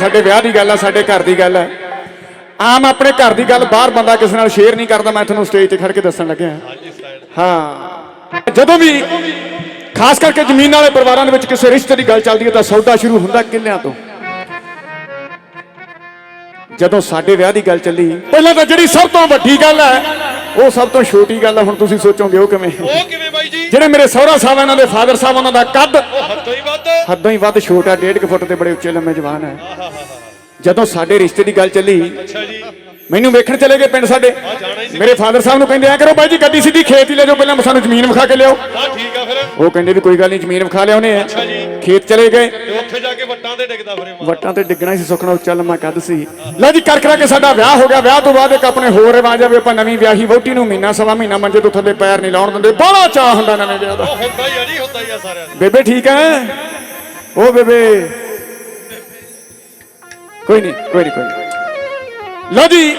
ਸਾਡੇ ਵਿਆਹ ਦੀ ਗੱਲ ਆ, ਸਾਡੇ ਘਰ ਦੀ ਗੱਲ ਆ। ਆਮ ਆਪਣੇ ਘਰ ਦੀ ਗੱਲ ਬਾਹਰ ਬੰਦਾ ਕਿਸੇ ਨਾਲ ਸ਼ੇਅਰ ਨਹੀਂ ਕਰਦਾ, ਮੈਂ ਤੁਹਾਨੂੰ ਸਟੇਜ ਤੇ ਖੜ ਕੇ ਦੱਸਣ ਲੱਗਿਆ। ਹਾਂ। ਜਦੋਂ ਵੀ, ਖਾਸ ਕਰਕੇ ਜ਼ਮੀਨ ਵਾਲੇ ਪਰਿਵਾਰਾਂ ਦੇ ਵਿੱਚ ਕਿਸੇ ਰਿਸ਼ਤੇ ਦੀ ਗੱਲ ਚੱਲਦੀ ਹੈ ਤਾਂ ਸੌਦਾ ਸ਼ੁਰੂ ਹੁੰਦਾ ਕਿੱਲਿਆਂ ਤੋਂ? ਜਦੋਂ ਸਾਡੇ ਵਿਆਹ ਦੀ ਗੱਲ ਚੱਲੀ, ਪਹਿਲਾਂ ਤਾਂ ਜਿਹੜੀ ਸਭ ਤੋਂ ਵੱਡੀ ਗੱਲ ਹੈ ਉਹ ਸਭ ਤੋਂ ਛੋਟੀ ਗੱਲ ਹੈ ਹੁਣ ਤੁਸੀਂ ਸੋਚੋਗੇ ਉਹ ਕਿਵੇਂ? ਉਹ ਕਿਵੇਂ ਬਾਈ ਜੀ? ਜਿਹੜੇ ਮੇਰੇ ਸਹੁਰਾ ਸਾਹਿਬ ਇਹਨਾਂ ਦੇ ਫਾਦਰ ਸਾਹਿਬ ਉਹਨਾਂ ਦਾ ਕੱਦ। ਹੱਦੋਂ ਹੀ ਵੱਧ। ਹੱਦੋਂ ਹੀ ਵੱਧ ਛੋਟਾ 1.5 ਫੁੱਟ ਤੇ ਬੜੇ ਉੱਚੇ ਲੰਮੇ ਜਵਾਨ ਹੈ ਜਦੋਂ ਸਾਡੇ ਰਿਸ਼ਤੇ ਦੀ ਗੱਲ ਚੱਲੀ ਅੱਛਾ ਜੀ। ਮੈਨੂੰ ਵੇਖਣ ਚਲੇ ਗਏ ਪਿੰਡ ਸਾਡੇ। ਮੇਰੇ ਫਾਦਰ ਸਾਹਿਬ ਨੂੰ ਕਹਿੰਦੇ ਆ ਕਰੋ ਬਾਈ ਜੀ ਗੱਡੀ ਸਿੱਧੀ ਖੇਤ ਹੀ ਲੈ ਜਾਓ ਪਹਿਲਾਂ ਸਾਨੂੰ ਜ਼ਮੀਨ ਵਿਖਾ ਕੇ ਲਿਆਓ। ਹਾਂ ਠੀਕ ਆ ਫਿਰ। ਉਹ ਕਹਿੰਦੇ ਵੀ ਕੋਈ ਗੱਲ ਨਹੀਂ ਜ਼ਮੀਨ ਵਿਖਾ ਲਿਆਉਨੇ ਆ। ਖੇਤ ਚਲੇ ਗਏ। ਤੇ ਉੱਥੇ ਜਾ ਕੇ ਵੱਟਾਂ ਤੇ ਡਿੱਗਦਾ ਫਿਰੇ ਮਾਂ ਵੱਟਾਂ ਤੇ ਡਿੱਗਣਾ ਸੀ ਸੁਖਣਾ ਉੱਚਾ ਲੰਮਾ ਕੱਦ ਸੀ। ਲੈ ਜੀ ਕਰ ਕਰਾ ਕੇ ਸਾਡਾ ਵਿਆਹ ਹੋ ਗਿਆ। ਵਿਆਹ ਤੋਂ ਬਾਅਦ ਇੱਕ ਆਪਣੇ ਹੋਰ ਰਿਵਾਜ ਆ ਵੀ ਆਪਾਂ ਨਵੀਂ ਵਿਆਹੀ ਵਹੁਟੀ ਨੂੰ ਮਹੀਨਾ ਸਵਾ ਮਹੀਨਾ ਮੰਜੇ ਤੋਂ ਥੱਲੇ ਪੈਰ ਨਹੀਂ ਲਾਉਣ ਦਿੰਦੇ। ਬੜਾ ਚਾਹ ਹੁੰਦਾ ਨਵੇਂ ਵਿਆਹ ਦਾ। ਉਹ ਹੁੰਦਾ ਹੀ ਆ ਜੀ ਹੁੰਦਾ ਹੀ ਆ ਸਾਰਿਆਂ ਦਾ। ਬੇਬੇ ਠੀਕ ਹੈ ਉਹ ਬੇਬੇ। ਕੋਈ ਨਹੀਂ ਕੋਈ ਨਹੀਂ ਕੋਈ ਲਓ ਜੀ।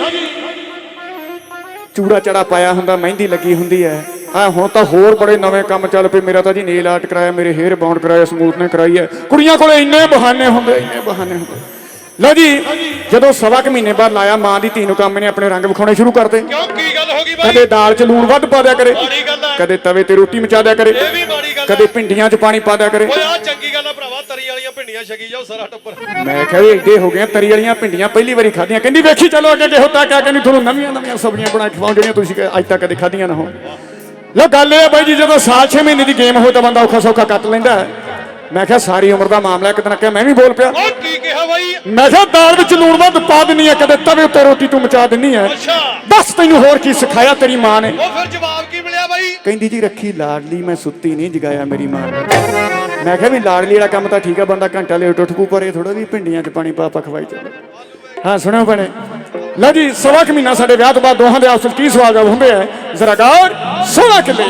ਚੂੜਾ ਚੜਾ ਪਾਇਆ ਹੁੰਦਾ ਮਹਿੰਦੀ ਲੱਗੀ ਹੁੰਦੀ ਹੈ। ਆ ਹੁਣ ਤਾਂ ਹੋਰ ਬੜੇ ਨਵੇਂ ਕੰਮ ਚੱਲ ਪਏ। ਮੇਰਾ ਤਾਂ ਜੀ ਨੇਲ ਆਰਟ ਕਰਾਇਆ ਮੇਰੇ ਹੇਅਰ ਬਾਉਂਡ ਕਰਾਇਆ ਸਮੂਥਨੇ ਕਰਾਈ ਹੈ। ਕੁੜੀਆਂ ਕੋਲੇ ਇੰਨੇ ਬਹਾਨੇ ਹੁੰਦੇ ਇੰਨੇ ਬਹਾਨੇ ਹੁੰਦੇ। ਲਓ ਜੀ ਜਦੋਂ ਸਵਾ ਕੁ ਮਹੀਨੇ ਬਾਅਦ ਲਾਇਆ ਮਾਂ ਦੀ ਧੀ ਨੂੰ ਕੰਮ ਨੇ ਆਪਣੇ ਰੰਗ ਵਿਖਾਉਣੇ ਸ਼ੁਰੂ ਕਰਤੇ ਕਿਉਂ ਕੀ ਗੱਲ ਹੋ ਗਈ ਬਾਈ? ਕਦੇ ਦਾਲ 'ਚ ਲੂਣ ਵੱਧ ਪਾ ਦਿਆ ਕਰੇ ਕਦੇ ਤਵੇ ਤੇ ਰੋਟੀ ਮਚਾ ਦਿਆ ਕਰੇ ਕਦੇ ਭਿੰਡੀਆਂ 'ਚ ਪਾਣੀ ਪਾ ਦਿਆ ਕਰੇ। ਓਏ ਆ ਚੰਗੀ ਗੱਲ ਆ ਭਰਾਵਾ ਤਰੀ ਵਾਲੀਆਂ ਭਿੰਡੀਆਂ ਛਕੀ ਜਾਓ ਸਾਰਾ ਟੱਬਰ। ਮੈਂ ਕਿਹਾ ਵੀ ਏਡੇ ਹੋ ਗਏ ਤਰੀ ਵਾਲੀਆਂ ਭਿੰਡੀਆਂ ਪਹਿਲੀ ਵਾਰੀ ਖਾਧੀਆਂ। ਕਹਿੰਦੀ ਵੇਖੀ ਚਲੋ ਅੱਗੇ ਕਿਹੋ ਤਾਂ ਕਿਆ, ਕਹਿੰਦੀ ਤੁਹਾਨੂੰ ਨਵੀਆਂ ਨਵੀਆਂ ਸਬਜ਼ੀਆਂ ਬਣਾ ਕੇ ਖਵਾਉਂ ਜਿਹੜੀਆਂ ਤੁਸੀਂ ਅੱਜ ਤੱਕ ਕਦੇ ਖਾਧੀਆਂ ਨਾ ਹੋਣ। ਲੋ ਗੱਲ ਇਹ ਆ ਬਾਈ ਜੀ, ਜਦੋਂ ਸਾਲ 6 ਮਹੀਨੇ ਦੀ ਗੇਮ ਹੋਏ ਤਾਂ ਬੰਦਾ ਔਖਾ ਸੌਖਾ ਕੱਟ ਲੈਂਦਾ ਹੈ। ਮੈਂ ਕਿਹਾ ਸਾਰੀ ਉਮਰ ਦਾ ਮਾਮਲਾ ਇੱਕ ਦਿਨ ਕਿਹਾ ਮੈਂ ਵੀ ਬੋਲ ਪਿਆ। ਉਹ ਕੀ ਕਿਹਾ ਬਾਈ? ਮੈਂ ਕਿਹਾ ਦਾਲ ਵਿੱਚ ਲੂਣ ਵੱਧ ਪਾ ਦਿੰਨੀ ਆ ਕਦੇ ਤਵੇ ਉੱਤੇ ਰੋਟੀ ਤੂੰ ਮਚਾ ਦਿੰਨੀ ਆ। ਅੱਛਾ। ਦੱਸ ਤੈਨੂੰ ਹੋਰ ਕੀ ਸਿਖਾਇਆ ਤੇਰੀ ਮਾਂ ਨੇ? ਉਹ ਫਿਰ ਜਵਾਬ ਕੀ ਮਿਲਿਆ ਬਾਈ? ਕਹਿੰਦੀ ਜੀ ਰੱਖੀ ਲਾਡਲੀ ਮੈਂ ਸੁੱਤੀ ਨਹੀਂ ਜਗਾਇਆ ਮੇਰੀ ਮਾਂ ਨੇ। ਮੈਂ ਕਿਹਾ ਵੀ ਲਾਡਲੀ ਵਾਲਾ ਕੰਮ ਤਾਂ ਠੀਕ ਆ ਬੰਦਾ ਘੰਟਾ ਲੇਟ ਉੱਠ ਪਰ ਇਹ ਥੋੜਾ ਵੀ ਭਿੰਡੀਆਂ 'ਚ ਪਾਣੀ ਪਾ ਪਾ ਖਵਾਈ ਚੱਲੋ ਹਾਂ ਸੁਣਿਓ ਭੈਣੇ। ਲਓ ਜੀ ਸਵਾ ਕੁ ਮਹੀਨਾ ਸਾਡੇ ਵਿਆਹ ਤੋਂ ਬਾਅਦ ਦੋਹਾਂ ਦੇ ਆਪਸ ਵਿੱਚ ਕੀ ਸਵਾਲ ਜਵਾਬ ਹੁੰਦੇ ਆ? ਜ਼ਰਾ ਗੌਰ ਸੋਲਾ ਕਿਲੇ।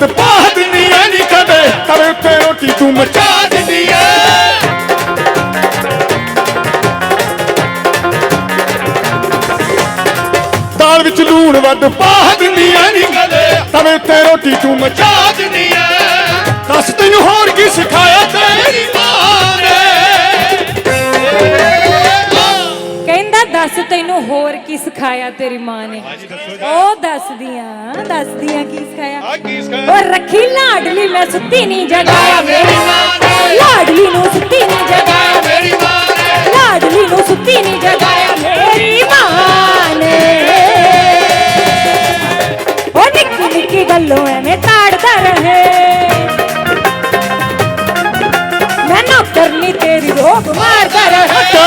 ਲੂਣ ਵੱਧ ਪਾ ਦਿੰਦੀ ਐ ਨਹੀਂ ਕਦੇ। ਤਵੇ ਉੱਤੇ ਰੋਟੀ ਤੂੰ ਮਚਾ ਦਿੰਦੀ ਐ। ਦਾਲ ਵਿੱਚ ਲੂਣ ਵੱਧ ਪਾ ਦਿੰਦੀ ਐ ਨਹੀਂ ਕਦੇ। ਤਵੇ ਉੱਤੇ ਰੋਟੀ ਤੂੰ ਮਚਾ ਦਿੰਦੀ ਐ। ਦੱਸ ਤੈਨੂੰ ਹੋਰ ਕੀ ਸਿਖਾਇਆ ਤੇਰੀ ਮਾਂ। ਦੱਸ ਤੈਨੂੰ ਹੋਰ ਕੀ ਸਿਖਾਇਆ ਤੇਰੀ ਮਾਂ ਨੇ? ਉਹ ਦੱਸਦੀਆਂ ਦੱਸਦੀਆਂ ਕੀ ਸਿਖਾਇਆ? ਆ ਕੀ ਸਿਖਾਇਆ? ਉਹ ਰੱਖੀ ਲਾਡਲੀ ਮੈਂ ਸੁੱਤੀ ਨਹੀਂ ਜਗਾਇਆ ਮੇਰੀ ਮਾਂ ਨੇ। ਲਾਡਲੀ ਨੂੰ ਸੁੱਤੀ ਨਹੀਂ ਜਗਾਇਆ ਮੇਰੀ ਮਾਂ ਨੇ। ਲਾਡਲੀ ਨੂੰ ਸੁੱਤੀ ਨਹੀਂ ਜਗਾਇਆ ਮੇਰੀ ਮਾਂ ਨੇ। ਉਹ ਨਿੱਕੀ ਨਿੱਕੀ ਗੱਲੋਂ ਐਵੇਂ ਤਾੜਦਾ ਰਹੇ। ਮੈਂ ਨੀ ਤੇਰੀ ਰੋਕ ਮਾਰਦਾ ਰਹੇ।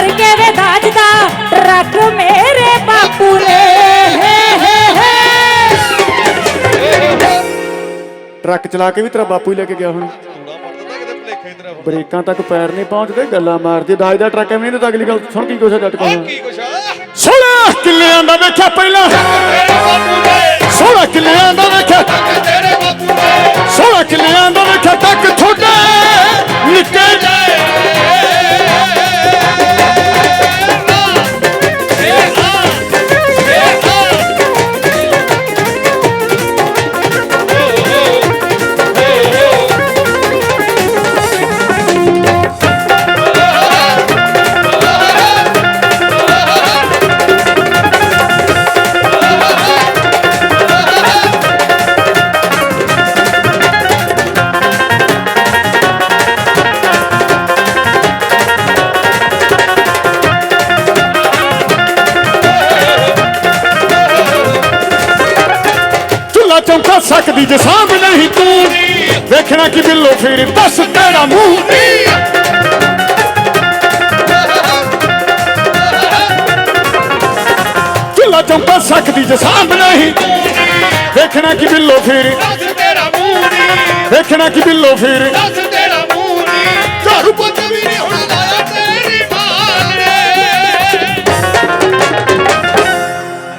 ਭਰ ਕੇ ਵੇ ਦਾਜ ਦਾ ਟਰੱਕ ਮੇਰੇ ਬਾਪੂ ਨੇ। ਹੇ ਹੇ ਹੇ ਟਰੱਕ ਚਲਾ ਕੇ ਵੀ ਤੇਰਾ ਬਾਪੂ ਹੀ ਲੈ ਕੇ ਗਿਆ ਹੁਣ। ਬ੍ਰੇਕਾਂ ਤੱਕ ਪੈਰ ਨਹੀਂ ਪਹੁੰਚਦੇ ਗੱਲਾਂ ਮਾਰਦੇ। ਦਾਜ ਦਾ ਟਰੱਕ ਐਵੇਂ ਨਹੀਂ ਦਿੱਤਾ ਅਗਲੀ ਗੱਲ ਸੁਣ ਕੀ ਕੁਛ ਜੱਟ ਕੋਲ। ਕੀ ਕੁਛ ਸੋਲਾ ਕਿੱਲਿਆਂ ਦਾ ਵੇਖਿਆ ਪਹਿਲਾਂ। ਸਕਦੀ ਜੇ ਸਾਂਭ ਨਹੀਂ ਤੂੰ। ਵੇਖਣਾ ਕਿ ਬਿੱਲੋ ਫਿਰ ਦੱਸ ਤੇਰਾ ਮੂੰਹ ਨਹੀਂ ਚੁੱਲਾ ਚੌਂਕਾ ਸਕਦੀ ਜੇ ਸਾਂਭ ਨਹੀਂ ਵੇਖਣਾ ਕਿ ਬਿੱਲੋ ਫਿਰ ਦੱਸ ਤੇਰਾ ਮੂੰਹ ਨਹੀਂ ਵੇਖਣਾ ਕਿ ਬਿੱਲੋ ਫਿਰ ਦੱਸ ਤੇਰਾ ਮੂੰਹ ਨਹੀਂ ਝਾੜੂ ਪੋਚਾ ਵੀ ਨਹੀਂ ਹੁਣ ਲਾਇਆ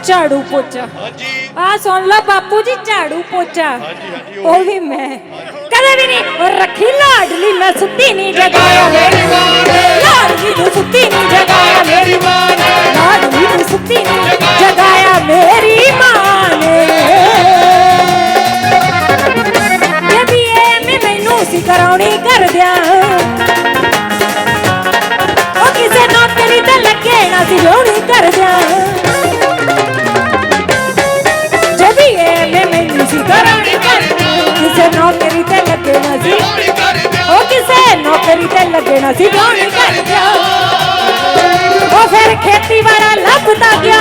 ਝਾੜੂ ਪੋਚਾ ਹਾਂਜੀ। ਆ ਸੁਣ ਲਓ ਬਾਪੂ ਜੀ ਝਾੜੂ ਪੋਚਾ। ਉਹ ਵੀ ਮੈਂ। ਕਦੇ ਵੀ ਨਹੀਂ ਰੱਖੀ ਲਾਡਲੀ ਮੈਂ ਸੁੱਤੀ ਨਹੀਂ ਜਗਾਇਆ ਲਾਡਲੀ ਨੂੰ ਸੁੱਤੀ ਨਹੀਂ ਜਗਾਇਆ ਤੇ ਲੱਗੇ ਨਾ ਸੀ ਲੋਣੀ ਕਰ ਦਿਆਂ ਉਹ ਫਿਰ ਖੇਤੀ ਵਾਲਾ ਲੱਭਦਾ ਗਿਆ।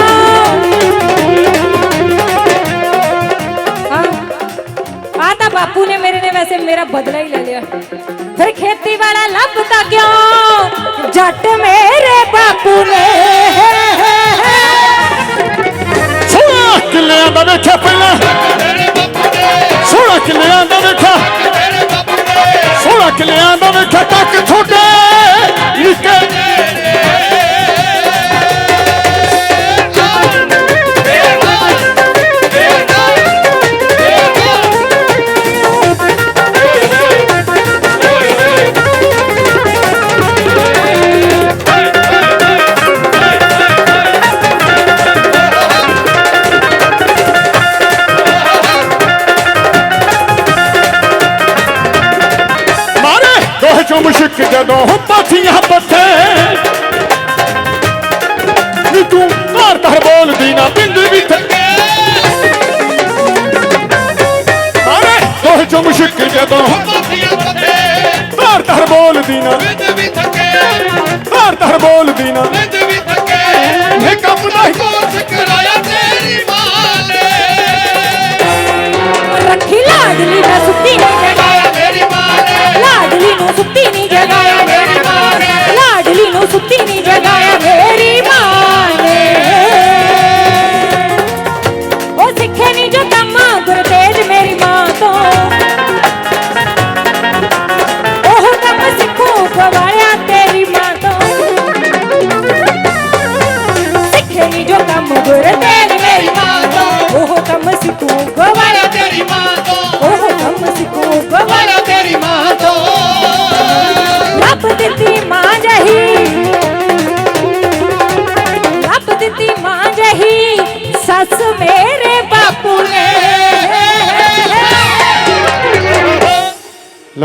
ਹਾਂ। ਆ ਤਾਂ ਬਾਪੂ ਨੇ ਮੇਰੇ ਨੇ ਵੈਸੇ ਮੇਰਾ ਬਦਲਾ ਹੀ ਲੈ ਲਿਆ। ਫਿਰ ਖੇਤੀ ਵਾਲਾ ਲੱਭਦਾ ਮੁਸ਼ਕ ਜਦੋਂ ਪਾਥੀਆਂ ਪੱਥੇ ਨੀ ਤੂੰ ਧਾਰ ਧਾਰ ਬੋਲਦੀ ਨਾ ਪਿੰਡ ਵੀ ਥੱਕੇ। ਮਾਰੇ ਦੋਹ ਚੋਂ ਮੁਸ਼ਕ ਜਦੋਂ ਧਾਰ ਧਾਰ ਬੋਲਦੀ ਨਾ। ਧਾਰ ਧਾਰ ਬੋਲਦੀ ਨਾ।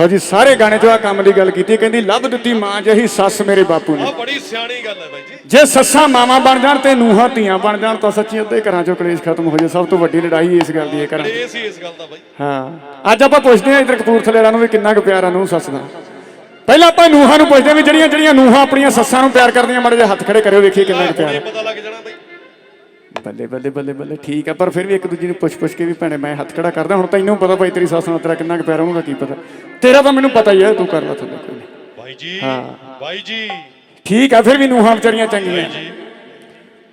ਲਓ ਜੀ ਸਾਰੇ ਗਾਣੇ 'ਚ ਆ ਕੰਮ ਦੀ ਗੱਲ ਕੀਤੀ ਕਹਿੰਦੀ ਲੱਭ ਦਿੱਤੀ ਮਾਂ ਜਹੀ ਸੱਸ ਮੇਰੇ ਬਾਪੂ ਨੇ। ਆ ਬੜੀ ਸਿਆਣੀ ਗੱਲ ਹੈ ਬਾਈ ਜੀ। ਜੇ ਸੱਸਾਂ ਮਾਵਾਂ ਬਣ ਜਾਣ ਤੇ ਨੂੰਹਾਂ ਧੀਆਂ ਬਣ ਜਾਣ ਤਾਂ ਸੱਚੀ ਅੱਧੇ ਘਰਾਂ 'ਚੋਂ ਕਲੇਸ਼ ਖਤਮ ਹੋ ਜਾਏ। ਸਭ ਤੋਂ ਵੱਡੀ ਲੜਾਈ ਇਸ ਗੱਲ ਦੀ ਹੈ ਘਰਾਂ 'ਚ ਇਹ ਸੀ ਇਸ ਗੱਲ ਦਾ ਬਾਈ। ਹਾਂ। ਅੱਜ ਆਪਾਂ ਪੁੱਛਦੇ ਹਾਂ ਇਧਰ ਕਪੂਰਥਲੇ ਵਾਲਿਆਂ ਨੂੰ ਵੀ ਕਿੰਨਾ ਕੁ ਪਿਆਰ ਆ ਨੂੰਹ ਸੱਸ ਦਾ। ਪਹਿਲਾਂ ਆਪਾਂ ਨੂੰਹਾਂ ਨੂੰ ਪੁੱਛਦੇ ਹਾਂ ਵੀ ਜਿਹੜੀਆਂ ਜਿਹੜੀਆਂ ਨੂੰਹਾਂ ਆਪਣੀਆਂ ਸੱਸਾਂ ਨੂੰ ਪਿਆਰ ਕਰਦੀਆਂ ਮਾੜੇ ਜਿਹੇ ਹੱਥ ਖੜੇ ਕਰਿਓ ਵੇਖੀਏ ਕਿੰਨਾ ਕੁ ਪਿਆਰ ਇਹ ਹੈ ਪਤਾ ਲੱਗ ਜਾਣਾ ਬਾਈ। ਬੱਲੇ ਬੱਲੇ ਬੱਲੇ ਬੱਲੇ ਠੀਕ ਆ ਪਰ ਫਿਰ ਵੀ ਇੱਕ ਦੂਜੇ ਨੂੰ ਪੁੱਛ ਪੁੱਛ ਕੇ ਵੀ ਭੈਣੇ ਮੈਂ ਹੱਥ ਖੜਾ ਕਰਦਾ ਹੁਣ ਤੈਨੂੰ ਪਤਾ ਭਾਈ ਤੇਰੀ ਸੱਸ ਨਾਲ ਤੇਰਾ ਕਿੰਨਾ ਕੁ ਪਿਆਰ ਉਹਨੂੰ ਕੀ ਪਤਾ। ਤੇਰਾ ਤਾਂ ਮੈਨੂੰ ਪਤਾ ਹੀ ਹੈ ਤੂੰ ਕਰ ਲੈ ਥੱਲੇ ਕੋਈ ਬਾਈ ਜੀ ਹਾਂ। ਬਾਈ ਜੀ। ਠੀਕ ਆ ਫਿਰ ਵੀ ਨੂੰਹਾਂ ਵਿਚਾਰੀਆਂ ਚੰਗੀਆਂ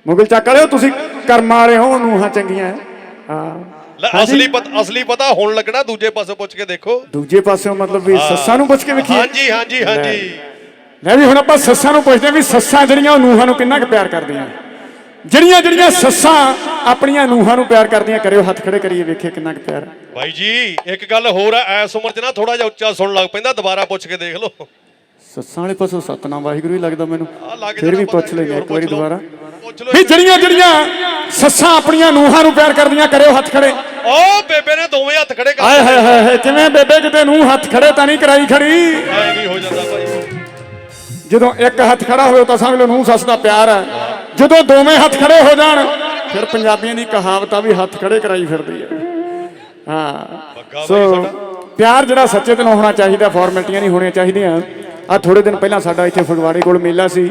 ਮੁਗਲ ਚੱਕ ਵਾਲਿਓ ਤੁਸੀਂ ਕਰਮਾਂ ਵਾਲੇ ਹੋ ਨੂੰਹਾਂ ਚੰਗੀਆਂ ਹੈ। ਅਸਲੀ ਪਤਾ ਅਸਲੀ ਪਤਾ ਹੁਣ ਲੱਗਣਾ ਦੂਜੇ ਪਾਸੇ ਪੁੱਛ ਕੇ ਦੇਖੋ। ਦੂਜੇ ਪਾਸਿਓਂ ਮਤਲਬ ਵੀ ਸੱਸਾਂ ਨੂੰ ਪੁੱਛ ਕੇ ਵੇਖੀਏ। ਹਾਂਜੀ ਹਾਂਜੀ ਹਾਂਜੀ। ਲੈ। ਵੀ ਹੁਣ ਆਪਾਂ ਸੱਸਾਂ ਨੂੰ ਪੁੱਛਦੇ ਹਾਂ ਵੀ ਸੱਸਾਂ ਜਿਹੜੀਆਂ ਉਹ ਨੂੰਹਾਂ ਨੂੰ ਕਿੰਨਾ ਕੁ ਪਿਆਰ ਕਰਦੀਆਂ। ਜਿਹੜੀਆਂ ਜਿਹੜੀਆਂ ਸੱਸਾਂ ਆਪਣੀਆਂ ਨੂੰਹਾਂ ਨੂੰ ਪਿਆਰ ਕਰਦੀਆਂ ਕਰਿਓ ਹੱਥ ਖੜੇ ਕਰੀਏ ਵੇਖੀਏ ਕਿੰਨਾ ਕੁ ਪਿਆਰ। ਬਾਈ ਜੀ ਇੱਕ ਗੱਲ ਹੋਰ ਹੈ ਐਸ ਉਮਰ 'ਚ ਨਾ ਥੋੜਾ ਜਿਹਾ ਉੱਚਾ ਸੁਣਨ ਲੱਗ ਪੈਂਦਾ ਦੁਬਾਰਾ ਪੁੱਛ ਕੇ ਦੇਖ ਲਓ। ਸੱਸਾਂ ਵਾਲੇ ਪਾਸੋਂ ਸਤਨਾਮ ਵਾਹਿਗੁਰੂ ਹੀ ਲੱਗਦਾ ਮੈਨੂੰ। ਲੱਗ ਫਿਰ ਵੀ ਜਾਣਾ ਪੁੱਛ ਪਤਾ ਲੈਂਦੇ ਇੱਕ ਵਾਰੀ। ਦੁਬਾਰਾ। ਪੁੱਛ ਲਓ ਵੀ ਜਿਹੜੀਆਂ ਜਿਹੜੀਆਂ ਸੱਸਾਂ ਆਪਣੀਆਂ ਨੂੰਹਾਂ ਨੂੰ ਪਿਆਰ ਕਰਦੀਆਂ ਕਰਿਓ ਹੱਥ ਖੜੇ। ਓ ਬੇਬੇ ਨੇ ਦੋਵੇਂ ਹੱਥ ਖੜੇ ਕਰ ਆਏ ਹਾਏ ਹਾਏ ਹਾਏ ਕਿਵੇਂ ਬੇਬੇ ਕਿਤੇ ਨੂੰ ਹੱਥ ਖੜੇ ਤਾਂ ਨਹੀਂ ਕਰਾਈ ਖੜੀ? ਐ ਵੀ ਹੋ ਜਾਂਦਾ ਭਾਈ ਜਦੋਂ ਇੱਕ ਹੱਥ ਖੜਾ ਹੋਵੇ ਤਾਂ ਸਮਝ ਲਓ ਨੂੰ ਸੱਸ ਦਾ ਪਿਆਰ ਹੈ ਜਦੋਂ ਦੋਵੇਂ ਹੱਥ ਖੜੇ ਹੋ ਜਾਣ ਫਿਰ ਪੰਜਾਬੀਆਂ ਦੀ ਕਹਾਵਤ ਆ ਵੀ ਹੱਥ ਖੜੇ ਕਰਾਈ ਫਿਰਦੀ ਹੈ। ਹਾਂ। ਸੋ ਪਿਆਰ ਜਿਹੜਾ ਸੱਚੇ ਦਿਲੋਂ ਹੋਣਾ ਚਾਹੀਦਾ ਫਾਰਮੈਲਟੀਆਂ ਨਹੀਂ ਹੋਣੀਆਂ ਚਾਹੀਦੀਆਂ। ਆ ਥੋੜੇ ਦਿਨ ਪਹਿਲਾਂ ਸਾਡਾ ਇੱਥੇ ਫਗਵਾੜੇ ਕੋਲ ਮੇਲਾ ਸੀ।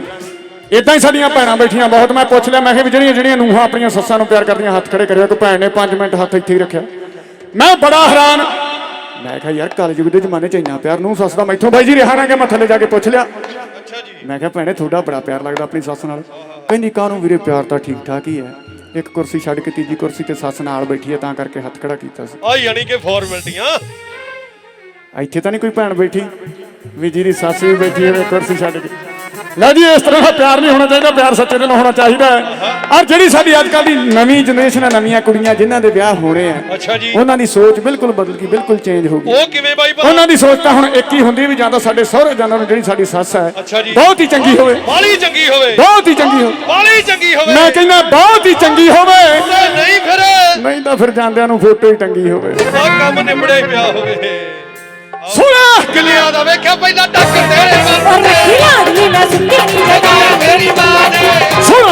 ਇਦਾਂ ਹੀ ਸਾਡੀਆਂ ਭੈਣਾਂ ਬੈਠੀਆਂ ਬਹੁਤ ਮੈਂ ਪੁੱਛ ਲਿਆ ਮੈਂ ਕਿਹਾ ਵੀ ਜਿਹੜੀਆਂ ਜਿਹੜੀਆਂ ਨੂੰਹਾਂ ਆਪਣੀਆਂ ਸੱਸਾਂ ਨੂੰ ਪਿਆਰ ਕਰਦੀਆਂ ਹੱਥ ਖੜੇ ਕਰਿਓ ਕਿ ਭੈਣ ਨੇ 5 ਮਿੰਟ ਹੱਥ ਇੱਥੇ ਹੀ ਰੱਖਿਆ। ਮੈਂ ਬੜਾ ਹੈਰਾਨ। ਮੈਂ ਕਿਹਾ ਯਾਰ ਕਲਯੁਗ ਦੇ ਜ਼ਮਾਨੇ 'ਚ ਇੰਨਾ ਪਿਆਰ ਨੂੰ ਸੱਸ ਦਾ ਮੈਥੋਂ ਬਾਈ ਜੀ ਰਿਹਾ ਨਾ ਕਿ ਮੈਂ ਥੱਲੇ ਜਾ ਕੇ ਪੁੱਛ ਲਿਆ। ਮੈਂ ਕਿਹਾ ਭੈਣੇ ਤੁਹਾਡਾ ਬੜਾ ਪਿਆਰ ਲੱਗਦਾ ਆਪਣੀ ਸੱਸ ਨਾਲ। ਕਹਿੰਦੀ ਕਾਹਨੂੰ ਵੀਰੇ ਪਿਆਰ ਤਾਂ ਠੀਕ ਠਾਕ ਹੀ ਹੈ। ਇੱਕ ਕੁਰਸੀ ਛੱਡ ਕੇ ਤੀਜੀ ਕੁਰਸੀ ਤੇ ਸੱਸ ਨਾਲ ਬੈਠੀ ਹੈ ਤਾਂ ਕਰਕੇ ਹੱਥ ਖੜਾ ਕੀਤਾ ਸੀ। ਆ ਯਾਨੀ ਕਿ ਫਾਰਮੈਲਟੀਆਂ ਇੱਥੇ ਤਾਂ ਨਹੀਂ ਕੋਈ ਭੈਣ ਬੈਠੀ। ਵੀ ਜਿਹਦੀ ਸੱਸ ਵੀ ਬੈਠੀ ਹੋਵੇ ਕੁਰਸੀ ਛੱਡ ਕੇ। ਲੈ ਜੀ ਇਸ ਤਰ੍ਹਾਂ ਦਾ ਪਿਆਰ ਨਹੀਂ ਹੋਣਾ ਚਾਹੀਦਾ ਪਿਆਰ ਸੱਚੇ ਦਿਲੋਂ ਹੋਣਾ ਚਾਹੀਦਾ ਹੈ। ਔਰ ਜਿਹੜੀ ਸਾਡੀ ਅੱਜ ਕੱਲ੍ਹ ਦੀ ਨਵੀਂ ਜਨਰੇਸ਼ਨ ਹੈ ਨਵੀਆਂ ਕੁੜੀਆਂ ਜਿਨ੍ਹਾਂ ਦੇ ਵਿਆਹ ਹੋਣੇ ਆ ਅੱਛਾ ਜੀ। ਉਹਨਾਂ ਦੀ ਸੋਚ ਬਿਲਕੁਲ ਬਦਲ ਗਈ ਬਿਲਕੁਲ ਚੇਂਜ ਹੋ ਗਈ। ਉਹ ਕਿਵੇਂ ਬਾਈ ਉਹਨਾਂ ਦੀ ਸੋਚ ਤਾਂ ਹੁਣ ਇੱਕ ਹੀ ਹੁੰਦੀ ਵੀ ਜਾਂ ਤਾਂ ਸਾਡੇ ਸਹੁਰੇ ਜਾਂਦੇ ਨੂੰ ਜਿਹੜੀ ਸਾਡੀ ਸੱਸ ਹੈ। ਬਹੁਤ ਹੀ ਚੰਗੀ ਹੋਵੇ। ਬਾਲੀ ਚੰਗੀ ਹੋਵੇ। ਬਹੁਤ ਹੀ ਚੰਗੀ ਹੋਵੇ। ਬਾਲੀ ਚੰਗੀ ਹੋਵੇ। ਮੈਂ ਕਹਿੰਦਾ ਬਹੁਤ ਹੀ ਚੰਗੀ ਹੋਵੇ। ਨਹੀਂ ਫਿਰ। ਨਹੀਂ ਤਾਂ ਫਿਰ ਜਾਂਦਿਆਂ ਨੂੰ ਫੋਟੋ ਹੀ ਟੰਗੀ ਹੋਵੇ। ਆ ਕੰਮ ਨਿਬੜਿਆ ਪਿਆ ਹੋਵੇ। ਸੁਣਾ ਕਿਲਿਆਂ ਦਾ ਵੇਖਿਆ ਪਹਿਲਾਂ ਟੱਕ ਤੇਰੇ ਮਨ ਰੱਖੀ ਲਾਡਲੀ ਮੈਂ ਸੁੱਤੀ ਜਗਾਇਆ ਮੇਰੀ ਮਾਂ ਨੇ ਸੁਣ।